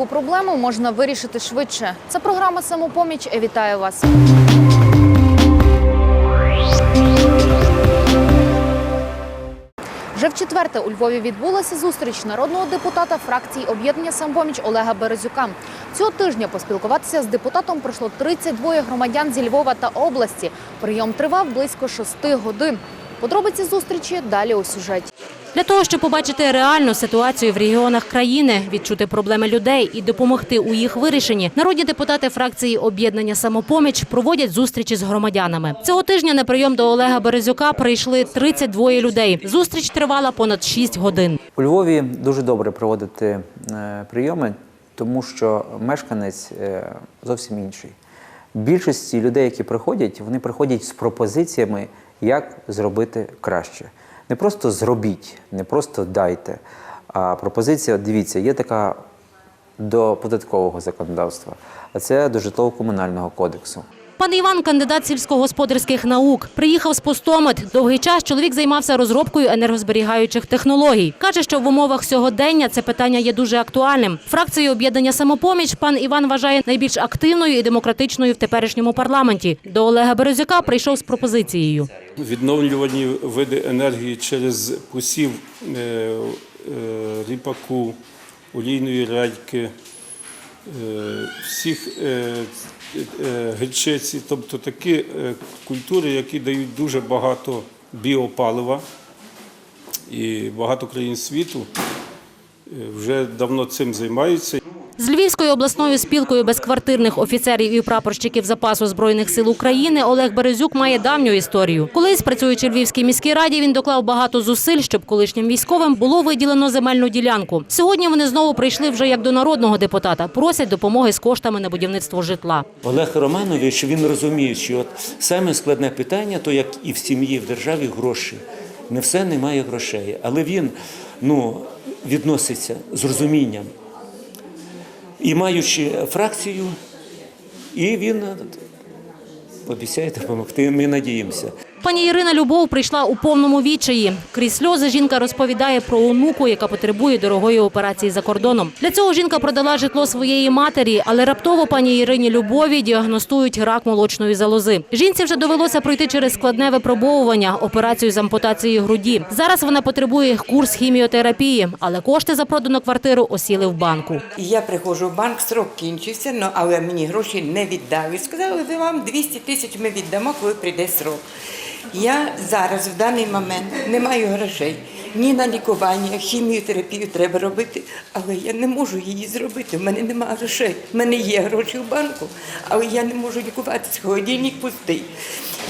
будь-яку проблему можна вирішити швидше. Це програма Самопоміч. Вітаю вас. Вже в четверте у Львові відбулася зустріч народного депутата фракції об'єднання самопоміч Олега Березюка. Цього тижня поспілкуватися з депутатом прийшло 32 громадян зі Львова та області. Прийом тривав близько шести годин. Подробиці зустрічі далі у сюжеті. Для того, щоб побачити реальну ситуацію в регіонах країни, відчути проблеми людей і допомогти у їх вирішенні, народні депутати фракції об'єднання самопоміч проводять зустрічі з громадянами. Цього тижня на прийом до Олега Березюка прийшли 32 людей. Зустріч тривала понад 6 годин. У Львові дуже добре проводити е, прийоми, тому що мешканець е, зовсім інший. Більшості людей, які приходять, вони приходять з пропозиціями, як зробити краще. Не просто зробіть, не просто дайте. А пропозиція, дивіться, є така до податкового законодавства, а це до житлово-комунального кодексу. Пан Іван, кандидат сільськогосподарських наук, приїхав з Постомет. Довгий час чоловік займався розробкою енергозберігаючих технологій. Каже, що в умовах сьогодення це питання є дуже актуальним. Фракцію об'єднання самопоміч пан Іван вважає найбільш активною і демократичною в теперішньому парламенті. До Олега Березюка прийшов з пропозицією. відновлювані види енергії через посів е, е, ріпаку, олійної редьки, е, всіх гречиці, тобто такі е, культури, які дають дуже багато біопалива. І багато країн світу е, вже давно цим займаються. З Львівською обласною спілкою безквартирних офіцерів і прапорщиків запасу збройних сил України Олег Березюк має давню історію. Колись, працюючи в Львівській міській раді, він доклав багато зусиль, щоб колишнім військовим було виділено земельну ділянку. Сьогодні вони знову прийшли вже як до народного депутата. Просять допомоги з коштами на будівництво житла. Олег Романович він розуміє, що от саме складне питання, то як і в сім'ї, в державі гроші. Не все немає грошей, але він ну, відноситься з розумінням. І маючи фракцію, і він обіцяє допомогти. Ми надіємося. Пані Ірина Любов прийшла у повному відчаї. Крізь сльози жінка розповідає про онуку, яка потребує дорогої операції за кордоном. Для цього жінка продала житло своєї матері, але раптово пані Ірині Любові діагностують рак молочної залози. Жінці вже довелося пройти через складне випробовування, операцію з ампутації груді. Зараз вона потребує курс хіміотерапії, але кошти за продану квартиру осіли в банку. Я приходжу в банк, срок кінчився, ну, але мені гроші не віддали. Сказали, ви вам 200 тисяч ми віддамо, коли прийде срок. Я зараз в даний момент не маю грошей ні на лікування, хіміотерапію треба робити, але я не можу її зробити. У мене немає грошей. У мене є гроші в банку, але я не можу лікуватися. Холодильник пустий.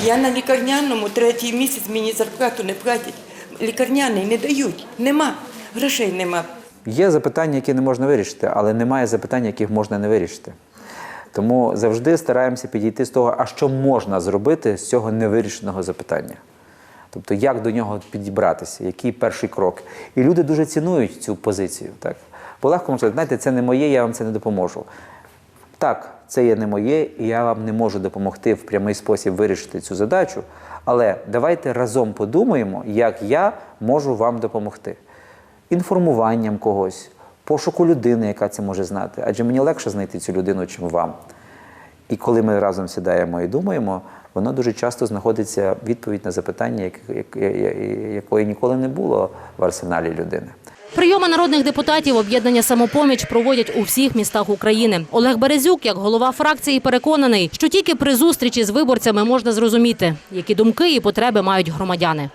Я на лікарняному третій місяць мені зарплату не платять. Лікарняний не дають. Нема. Грошей нема. Є запитання, які не можна вирішити, але немає запитань, яких можна не вирішити. Тому завжди стараємося підійти з того, а що можна зробити з цього невирішеного запитання. Тобто, як до нього підібратися, який перший крок. І люди дуже цінують цю позицію. Так? Бо легко можна знаєте, це не моє, я вам це не допоможу. Так, це є не моє, і я вам не можу допомогти в прямий спосіб вирішити цю задачу. Але давайте разом подумаємо, як я можу вам допомогти. Інформуванням когось, пошуку людини, яка це може знати. Адже мені легше знайти цю людину, чим вам. І коли ми разом сідаємо і думаємо, воно дуже часто знаходиться відповідь на запитання, якої ніколи не було в арсеналі людини. Прийоми народних депутатів об'єднання самопоміч проводять у всіх містах України. Олег Березюк, як голова фракції, переконаний, що тільки при зустрічі з виборцями можна зрозуміти, які думки і потреби мають громадяни.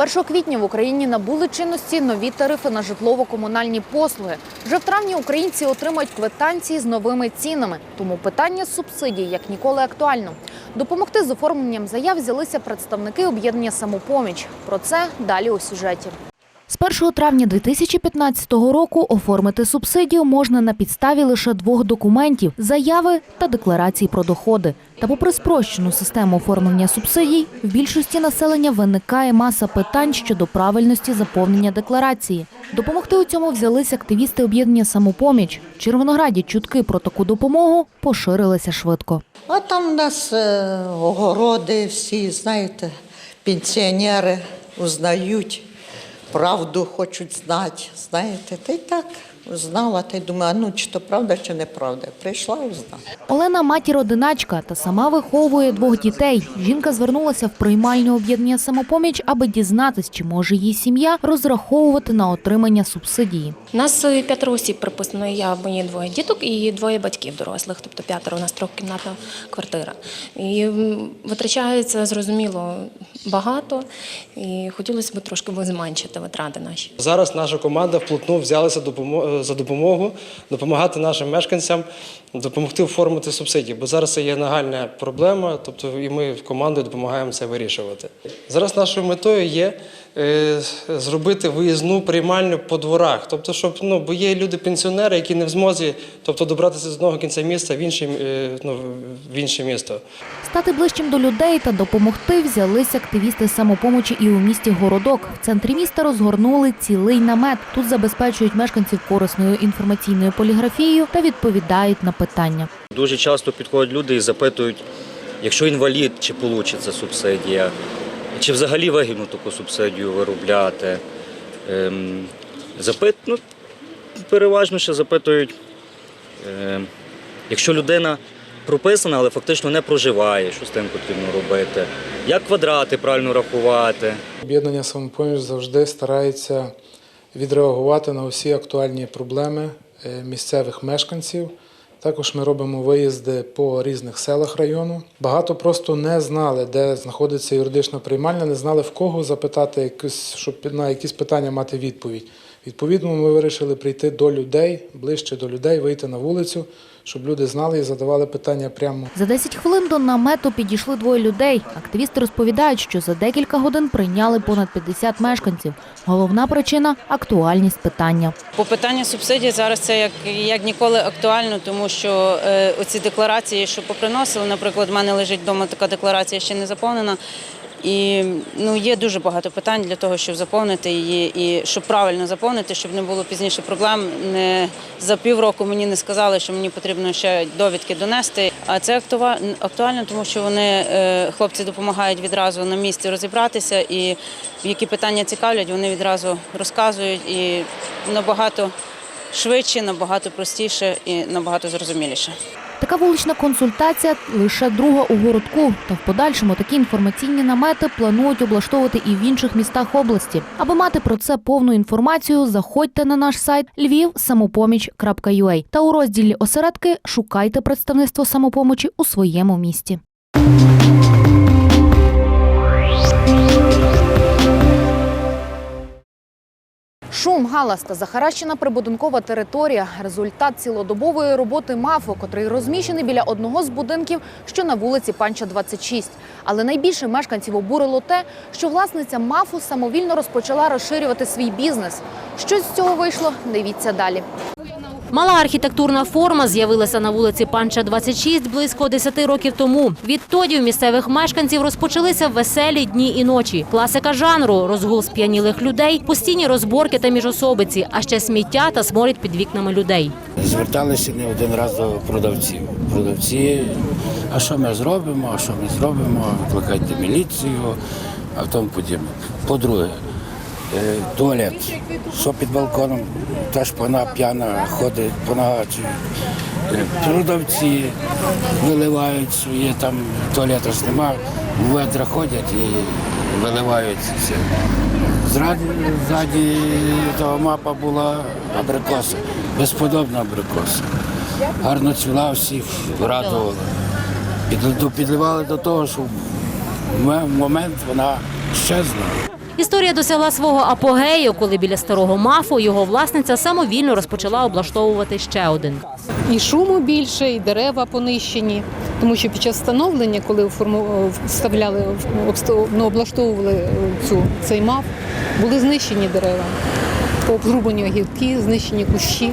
Першого квітня в Україні набули чинності нові тарифи на житлово-комунальні послуги. Вже в травні українці отримають квитанції з новими цінами. Тому питання субсидій як ніколи актуально. Допомогти з оформленням заяв взялися представники об'єднання самопоміч. Про це далі у сюжеті. З 1 травня 2015 року оформити субсидію можна на підставі лише двох документів заяви та декларації про доходи. Та попри спрощену систему оформлення субсидій, в більшості населення виникає маса питань щодо правильності заповнення декларації. Допомогти у цьому взялись активісти об'єднання самопоміч. В Червонограді чутки про таку допомогу поширилися швидко. А там у нас е, огороди всі, знаєте, пенсіонери узнають, правду хочуть знати. Знаєте, та й так знала, та й думаю, а ну чи то правда, чи неправда. Прийшла і узнала. Олена матір одиначка та сама виховує двох дітей. Жінка звернулася в приймальне об'єднання самопоміч, аби дізнатись, чи може її сім'я розраховувати на отримання субсидії. У нас п'ятеро осіб приписано. Я мої двоє діток і двоє батьків дорослих, тобто п'ятеро у нас трьохкімнатна квартира. І витрачається зрозуміло багато, і хотілося б трошки би зменшити витрати наші. Зараз наша команда вплотну взялася допомо- за допомогу, допомагати нашим мешканцям, допомогти оформити субсидії, бо зараз це є нагальна проблема, тобто і ми командою допомагаємо це вирішувати. Зараз нашою метою є е, зробити виїзну приймальню по дворах, тобто, щоб ну, бо є люди-пенсіонери, які не в змозі, тобто добратися з одного кінця міста в інше, е, ну, в інше місто. Стати ближчим до людей та допомогти взялись активісти самопомочі і у місті Городок. В центрі міста розгорнули цілий намет. Тут забезпечують мешканців корисною інформаційною поліграфією та відповідають на питання. Дуже часто підходять люди і запитують, якщо інвалід, чи вийде субсидія, чи взагалі вигідно таку субсидію виробляти. Ем, запит, ну, переважно ще запитують, ем, якщо людина прописана, але фактично не проживає, що з тим потрібно робити, як квадрати правильно рахувати. Об'єднання самопоміч завжди старається відреагувати на усі актуальні проблеми е, місцевих мешканців. Також ми робимо виїзди по різних селах району. Багато просто не знали, де знаходиться юридична приймальня, не знали в кого запитати, якусь, щоб на якісь питання мати відповідь. Відповідно, ми вирішили прийти до людей, ближче до людей, вийти на вулицю, щоб люди знали і задавали питання прямо За 10 хвилин до намету підійшли двоє людей. Активісти розповідають, що за декілька годин прийняли понад 50 мешканців. Головна причина актуальність питання. По питанню субсидій зараз це як, як ніколи актуально, тому що е, оці декларації, що поприносили, наприклад, в мене лежить вдома така декларація, ще не заповнена. І ну, є дуже багато питань для того, щоб заповнити її, і щоб правильно заповнити, щоб не було пізніше проблем. Не за півроку мені не сказали, що мені потрібно ще довідки донести. А це актуа- актуально, тому що вони е, хлопці допомагають відразу на місці розібратися, і які питання цікавлять, вони відразу розказують і набагато швидше, набагато простіше і набагато зрозуміліше. Така вулична консультація лише друга у городку. Та в подальшому такі інформаційні намети планують облаштовувати і в інших містах області. Аби мати про це повну інформацію, заходьте на наш сайт lvivsamopomіч.ua та у розділі осередки шукайте представництво самопомочі у своєму місті. Шум, галас та захаращена прибудинкова територія – результат цілодобової роботи МАФу, котрий розміщений біля одного з будинків, що на вулиці Панча 26. Але найбільше мешканців обурило те, що власниця МАФу самовільно розпочала розширювати свій бізнес. Що з цього вийшло, дивіться далі. Мала архітектурна форма з'явилася на вулиці Панча 26 близько 10 років тому. Відтоді в місцевих мешканців розпочалися веселі дні і ночі. Класика жанру, розгул сп'янілих людей, постійні розборки та міжособиці, а ще сміття та сморід під вікнами людей. Зверталися не один раз до продавців. Продавці, а що ми зробимо, а що ми зробимо, викликайте міліцію, а тому подібне. По-друге, туалет, що під балконом, теж вона п'яна ходить по нагачі. Продавці виливають свої, там туалету ж нема, ведра ходять і виливають все. Зраді, ззаді того мапа була абрикоса, безподобна абрикоса. Гарно цвіла, всіх радувала. Під- Підливали до того, що в момент вона щезла. Історія досягла свого апогею, коли біля старого мафу його власниця самовільно розпочала облаштовувати ще один. І шуму більше, і дерева понищені. Тому що під час встановлення, коли вставляли, ну, облаштовували е, цю, цей мав, були знищені дерева. Обрубані огірки, знищені кущі.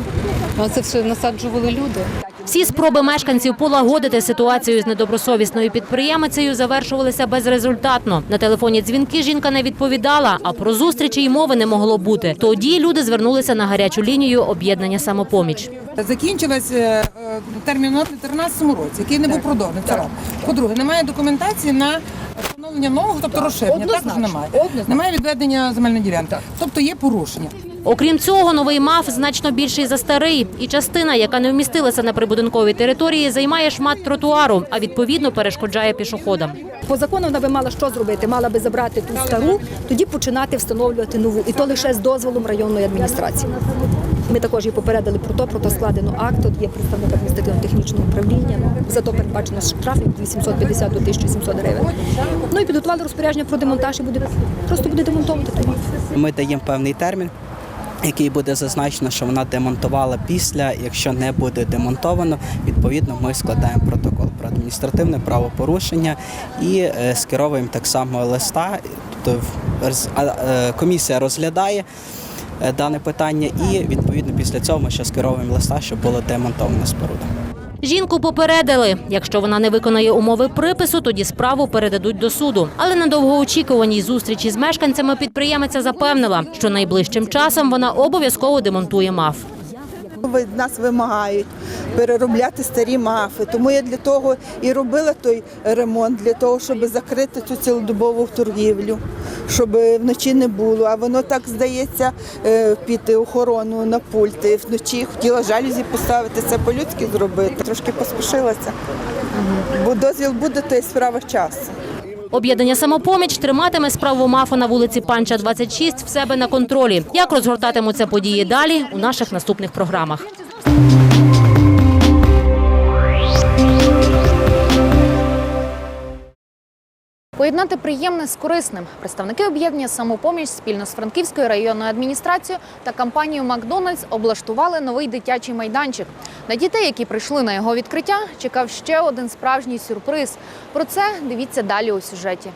А це все насаджували люди. Всі спроби мешканців полагодити ситуацію з недобросовісною підприємицею завершувалися безрезультатно. На телефоні дзвінки жінка не відповідала, а про зустрічі й мови не могло бути. Тоді люди звернулися на гарячу лінію об'єднання самопоміч. Закінчилась е, е, термін у 2013 році, який не був продовжений. Це. По-друге, немає документації на Встановлення нового, тобто розширення, також немає. Немає відведення земельної ділянки. Тобто є порушення. Окрім цього, новий МАФ значно більший за старий, і частина, яка не вмістилася на прибудинковій території, займає шмат тротуару, а відповідно перешкоджає пішоходам. По закону вона би мала що зробити? Мала би забрати ту стару, тоді починати встановлювати нову. І то лише з дозволом районної адміністрації. Ми також її попередили про то, про то складено акт. От є представник адміністративно-технічного управління. За то передбачено штраф від 850 до 1700 гривень. Ну і підготували розпорядження про демонтаж і буде просто буде демонтовувати. Ми даємо певний термін, який буде зазначено, що вона демонтувала після. Якщо не буде демонтовано, відповідно ми складаємо протокол про адміністративне правопорушення і е, скеровуємо так само листа. Тобто е, комісія розглядає. е, Дане питання, і відповідно після цього ми ще скеровуємо листа, щоб було демонтована споруда. Жінку попередили. Якщо вона не виконає умови припису, тоді справу передадуть до суду. Але на довгоочікуваній зустрічі з мешканцями підприємиця запевнила, що найближчим часом вона обов'язково демонтує МАФ. Від нас вимагають переробляти старі мафи. Тому я для того і робила той ремонт, для того, щоб закрити цю цілодобову торгівлю, щоб вночі не було. А воно так здається е, під охорону на пульти. Вночі хотіла жалюзі поставити, це по-людськи зробити. Трошки поспішилася. Бо дозвіл буде, то є справа часу. Об'єднання самопоміч триматиме справу МАФу на вулиці Панча 26 в себе на контролі. Як розгортатимуться події далі у наших наступних програмах. Поєднати приємне з корисним. Представники об'єднання самопоміч спільно з Франківською районною адміністрацією та компанією Макдональдс облаштували новий дитячий майданчик. На дітей, які прийшли на його відкриття, чекав ще один справжній сюрприз. Про це дивіться далі у сюжеті.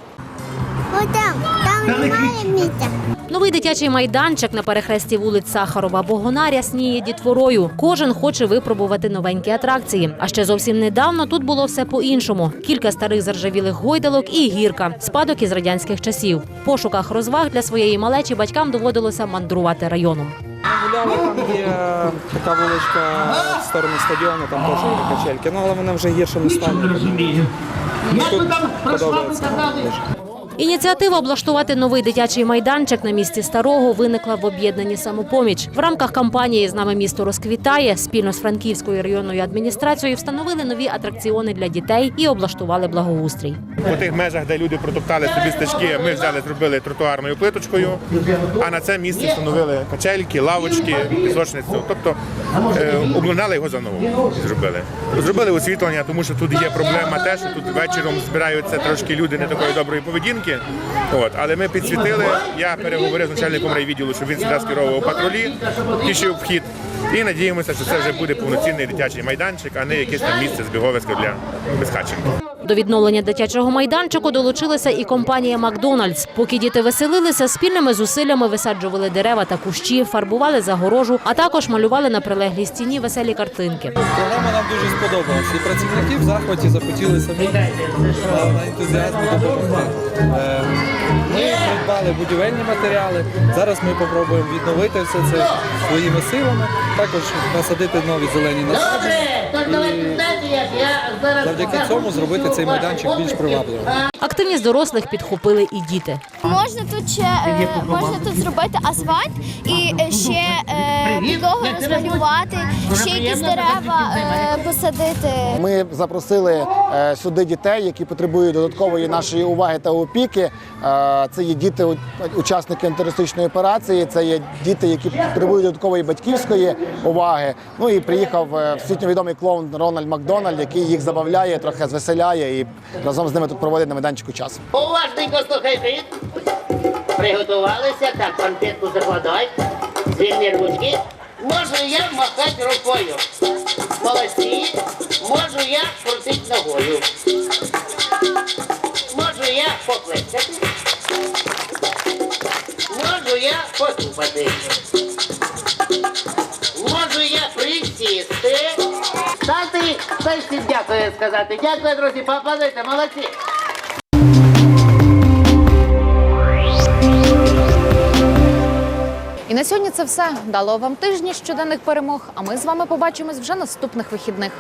Новий дитячий майданчик на перехресті вулиць Сахарова Богона рясніє дітворою. Кожен хоче випробувати новенькі атракції. А ще зовсім недавно тут було все по-іншому: кілька старих заржавілих гойдалок і гірка, спадок із радянських часів. В пошуках розваг для своєї малечі батькам доводилося мандрувати районом. Гуляли, там є така вуличка в сторону стадіону, там теж є качельки. Ну, але вони вже гіршому стані. Ну, тут подобається. Ініціатива облаштувати новий дитячий майданчик на місці старого виникла в об'єднанні самопоміч. В рамках кампанії з нами місто розквітає спільно з Франківською районною адміністрацією встановили нові атракціони для дітей і облаштували благоустрій. По тих межах, де люди протоптали собі стежки, ми взяли, зробили тротуарною плиточкою, а на це місце встановили качельки, лавочки, пісочницю. Тобто е, його заново. Зробили. Зробили освітлення, тому що тут є проблема те, що тут вечором збираються трошки люди не такої доброї поведінки. От, але ми підсвітили. Я переговорив з начальником райвідділу, щоб він сюди скеровував патрулі, пішов вхід. І надіємося, що це вже буде повноцінний дитячий майданчик, а не якесь там місце збіговисько для безхатченків. До відновлення дитячого майданчику долучилася і компанія Макдональдс. Поки діти веселилися, спільними зусиллями висаджували дерева та кущі, фарбували загорожу, а також малювали на прилеглій стіні веселі картинки. Програма нам дуже сподобалась. І працівники в захваті захотіли самі на, на ентузіазмі допомогти. Е, Ми придбали будівельні матеріали. Зараз ми спробуємо відновити все це своїми силами, також насадити нові зелені насадження. Завдяки цьому зробити цей майданчик більш привабливим. Активність дорослих підхопили і діти. Можна тут ще е, можна тут зробити асфальт і е, ще е, підлогу розмалювати, ще якісь дерева посадити. Ми запросили сюди дітей, які потребують додаткової нашої уваги та опіки. Це є діти, учасники антитерористичної операції, це є діти, які потребують додаткової батьківської уваги. Ну і приїхав всесвітньо відомий клоун Рональд Макдональд, який їх забавляє, трохи звеселяє і разом з ними тут проводить на майданчику час. Уважненько слухайте. Приготувалися, так, конфетку закладай. Звільні ручки. Можу я махати рукою. Молодці. Можу я крутити ногою. Можу я покликати. Можу я потупати. Хтось всім дякую сказати. Дякую, друзі, попадайте, молодці. І на сьогодні це все. Дало вам тижні щоденних перемог. А ми з вами побачимось вже наступних вихідних.